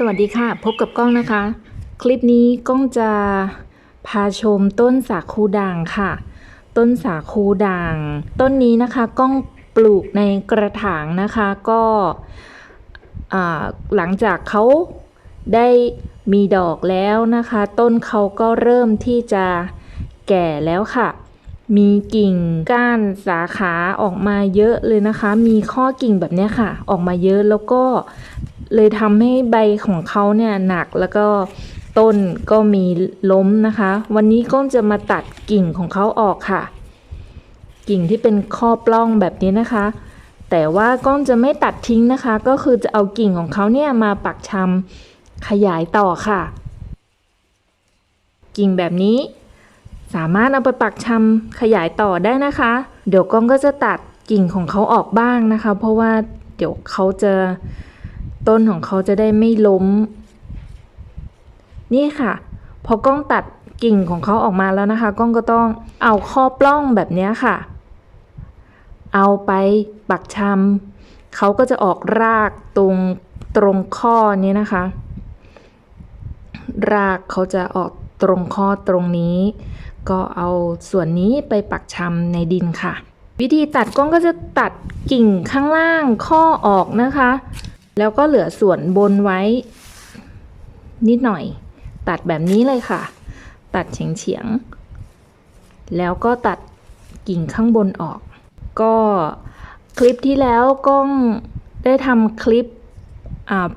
สวัสดีค่ะ พบกับกล้องนะคะ คลิปนี้กล้องจะพาชมต้นสาคูด่างค่ะ ต้นสาคูด่าง ต้นนี้นะคะกล้องปลูกในกระถางนะคะก็หลังจากเขาได้มีดอกแล้วนะคะ ต้นเขาก็เริ่มที่จะแก่แล้วค่ะ มีกิ่งก้านสาขาออกมาเยอะเลยนะคะ มีข้อกิ่งแบบนี้ค่ะ ออกมาเยอะแล้วก็ เลยทำให้ใบของเขาเนี่ยหนักแล้วก็ต้นก็มีล้มนะคะ วันนี้ก้องจะมาตัดกิ่งของเขาออกค่ะ กิ่งที่เป็นข้อปล้องแบบนี้นะคะ แต่ว่าก้องจะไม่ตัดทิ้งนะคะ ก็คือจะเอากิ่งของเขาเนี่ยมาปักชำขยายต่อค่ะ กิ่งแบบนี้ สามารถเอาไปปักชำขยายต่อได้นะคะ เดี๋ยวก้องก็จะตัดกิ่งของเขาออกบ้างนะคะ เพราะว่าเดี๋ยวเขาจะ ต้นของเขาจะได้ไม่ล้ม นี่ค่ะ พอกล้องตัดกิ่งของเขาออกมาแล้วนะคะ กล้องก็ต้องเอาข้อปล้องแบบนี้ค่ะ เอาไปปักชำเขาก็จะออกรากตรงตรงข้อนี้นะคะ รากเขาจะออกตรงข้อตรงนี้ ก็เอาส่วนนี้ไปปักชำในดินค่ะ วิธีตัดกล้องก็จะตัดกิ่งข้างล่างข้อออกนะคะ แล้วก็เหลือส่วนบนไว้ นิดหน่อย ตัดแบบนี้เลยค่ะ ตัดเฉียงเฉียงๆแล้วก็ตัดกิ่งข้างบนออก ก็คลิปที่แล้วก้องได้ทำคลิป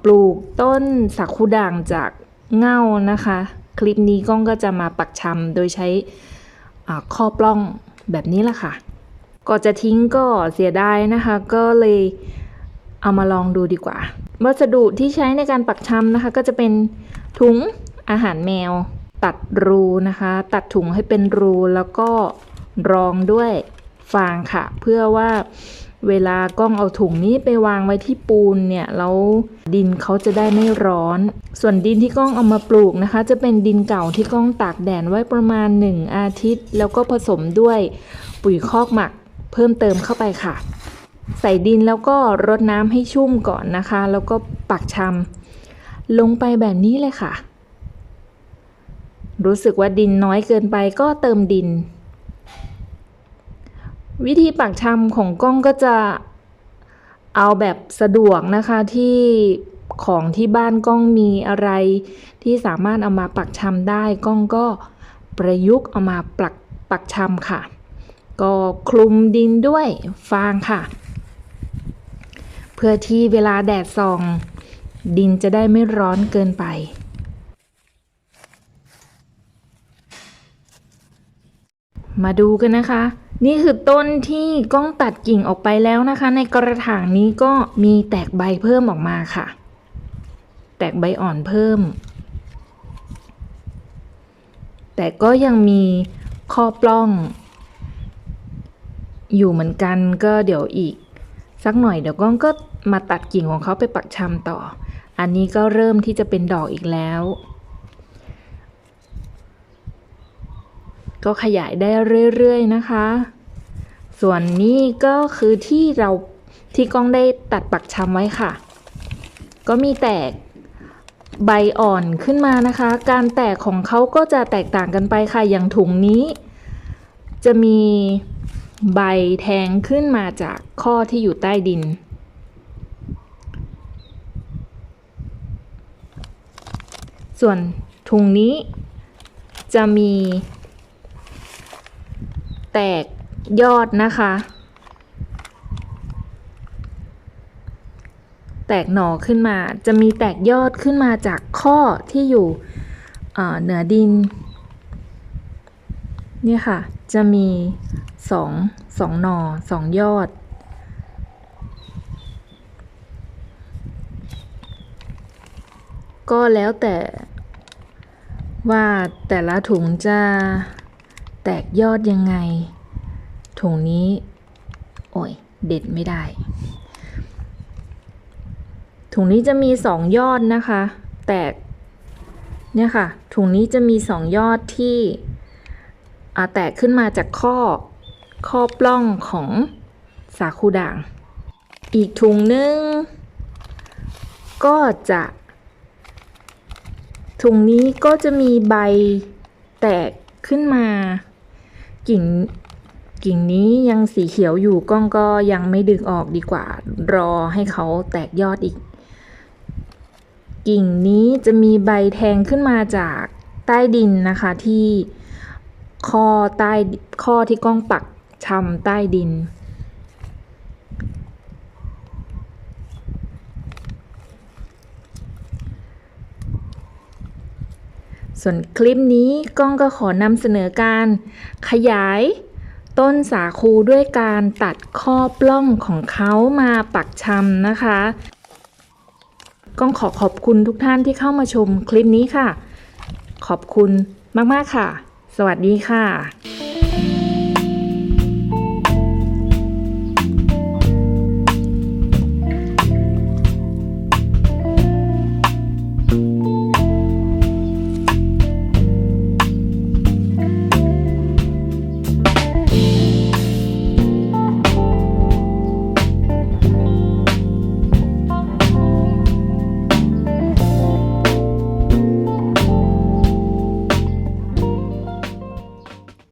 ปลูกต้นสักคูด่างจากเง่านะคะ คลิปนี้ก้องก็จะมาปักชำโดยใช้ข้อปล้องแบบนี้แหละค่ะ ก็จะทิ้งก็เสียดายนะคะ ก็เลย เอามาลองดูดีกว่า วัสดุที่ใช้ในการปักชำนะคะ ก็จะเป็นถุงอาหารแมว ตัดรูนะคะ ตัดถุงให้เป็นรูแล้วก็รองด้วยฟางค่ะ เพื่อว่าเวลากล้องเอาถุงนี้ไปวางไว้ที่ปูนเนี่ยแล้วดินเขาจะได้ไม่ร้อน ส่วนดินที่กล้องเอามาปลูกนะคะ จะเป็นดินเก่าที่กล้องตากแดดไว้ประมาณ 1 อาทิตย์ แล้วก็ผสมด้วยปุ๋ยคอกหมักเพิ่มเติมเข้าไปค่ะ ใส่ดินแล้วก็รดน้ำให้ชุ่มก่อนนะคะ แล้วก็ปักชำลงไปแบบนี้เลยค่ะ รู้สึกว่าดินน้อยเกินไปก็เติมดิน วิธีปักชำของกล้องก็จะเอาแบบสะดวกนะคะที่ของที่บ้านกล้องมีอะไร ที่สามารถเอามาปักชำได้กล้องก็ประยุกต์เอามาปักปักชำค่ะ ก็คลุมดินด้วยฟางค่ะ พื่อที่เวลาแดดส่อง ดินจะได้ไม่ร้อนเกินไป มาดูกันนะคะ นี่คือต้นที่ก้องตัดกิ่งออกไปแล้วนะคะ ในกระถางนี้ก็มีแตกใบเพิ่มออกมาค่ะ แตกใบอ่อนเพิ่ม แต่ก็ยังมีข้อปล้อง อยู่เหมือนกันก็เดี๋ยวอีกสักหน่อยเดี๋ยวก้องก็ มาตัดกิ่งของเขาไปปักชำต่อ อันนี้ก็เริ่มที่จะเป็นดอกอีกแล้ว ก็ขยายได้เรื่อยๆนะคะ ส่วนนี้ก็คือที่เราที่ก้องได้ตัดปักชำไว้ค่ะ ก็มีแตกใบอ่อนขึ้นมานะคะ การแตกของเขาก็จะแตกต่างกันไปค่ะ อย่างถุงนี้ จะมีใบแทงขึ้นมาจากข้อที่อยู่ใต้ดิน ส่วนถุงนี้จะมีแตกยอดนะคะ แตกหน่อขึ้นมา จะมีแตกยอดขึ้นมาจากข้อที่อยู่เหนือดิน นี่ค่ะ จะมีสองสองหน่อสองยอด ก็แล้วแต่ ว่าแต่ละถุงจะแตกยอดยังไง ถุงนี้ โอ้ย เด็ดไม่ได้ ถุงนี้จะมีสองยอดนะคะ แตก เนี่ยค่ะ ถุงนี้จะมีสองยอดที่แตกขึ้นมาจากข้อ ข้อปล้องของสาคูด่าง อีกถุงนึง ก็จะ ถุงนี้ก็จะมีใบแตกขึ้นมา กิ่งกิ่งนี้ยังสีเขียวอยู่ก้องก็ยังไม่ดึงออกดีกว่า รอให้เขาแตกยอดอีก กิ่งนี้จะมีใบแทงขึ้นมาจากใต้ดินนะคะที่ข้อใต้ข้อที่ก้องปักชำใต้ดิน ส่วนคลิปนี้ก้องก็ขอนำเสนอการขยายต้นสาคูด้วยการตัดข้อปล้องของเขามาปักชำนะคะก้องขอขอบคุณทุกท่านที่เข้ามาชมคลิปนี้ค่ะ ขอบคุณมาก ๆ ค่ะ สวัสดีค่ะ